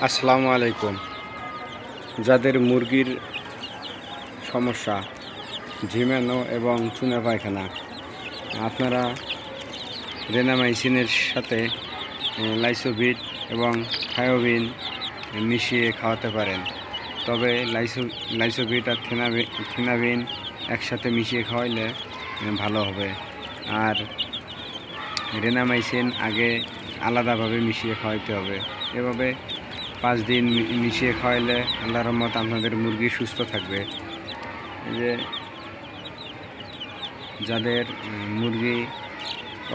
আসসালামু আলাইকুম। যাদের মুরগির সমস্যা, ঝিমানো এবং চুনা পায়খানা, আপনারা রেনামাইসিনের সাথে লাইসোভিট এবং থায়োবিন মিশিয়ে খাওয়াতে পারেন। তবে লাইসো লাইসোভিট আর থেনাবি- থেনাবিন একসাথে মিশিয়ে খাওয়াইলে ভালো হবে। আর রেনামাইসিন আগে আলাদাভাবে মিশিয়ে খাওয়াইতে হবে। এভাবে পাঁচ দিন মিশিয়ে খাওয়াইলে আল্লাহ রহমত আপনাদের মুরগি সুস্থ থাকবে। যে যাদের মুরগি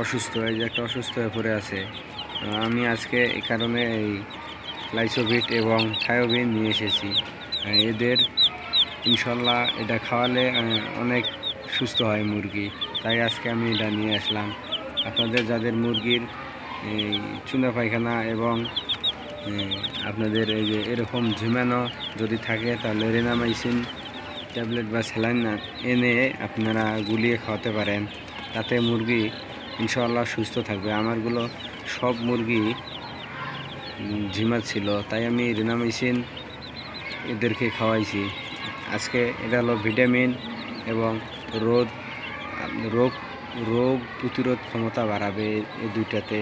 অসুস্থ হয়ে যে একটা অসুস্থ হয়ে পড়ে আছে আমি আজকে এই কারণে এই লাইসোভিট এবং থায়োবিন নিয়ে এসেছি। এদের ইনশাল্লাহ এটা খাওয়ালে অনেক সুস্থ হয় মুরগি। তাই আজকে আমি এটা নিয়ে আসলাম। আপনাদের যাদের মুরগির এই চুনা পায়খানা এবং আপনাদের এই যে এরকম ঝিমানো যদি থাকে, তাহলে রেনামাইসিন ট্যাবলেট বা স্যালাইন এনে আপনারা গুলিয়ে খাওয়াতে পারেন। তাতে মুরগি ইনশাআল্লাহ সুস্থ থাকবে। আমারগুলো সব মুরগি ঝিমাচ্ছিল তাই আমি রেনামাইসিন এদেরকে খাওয়াইছি। আজকে এটা হলো ভিটামিন এবং রোদ রোগ রোগ প্রতিরোধ ক্ষমতা বাড়াবে এই দুইটাতে।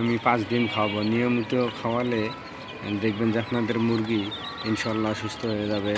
আমি পাঁচ দিন খাওয়াবো। নিয়মিত খাওয়ালে দেখবেন যে আপনাদের মুরগি ইনশাল্লাহ সুস্থ হয়ে যাবে।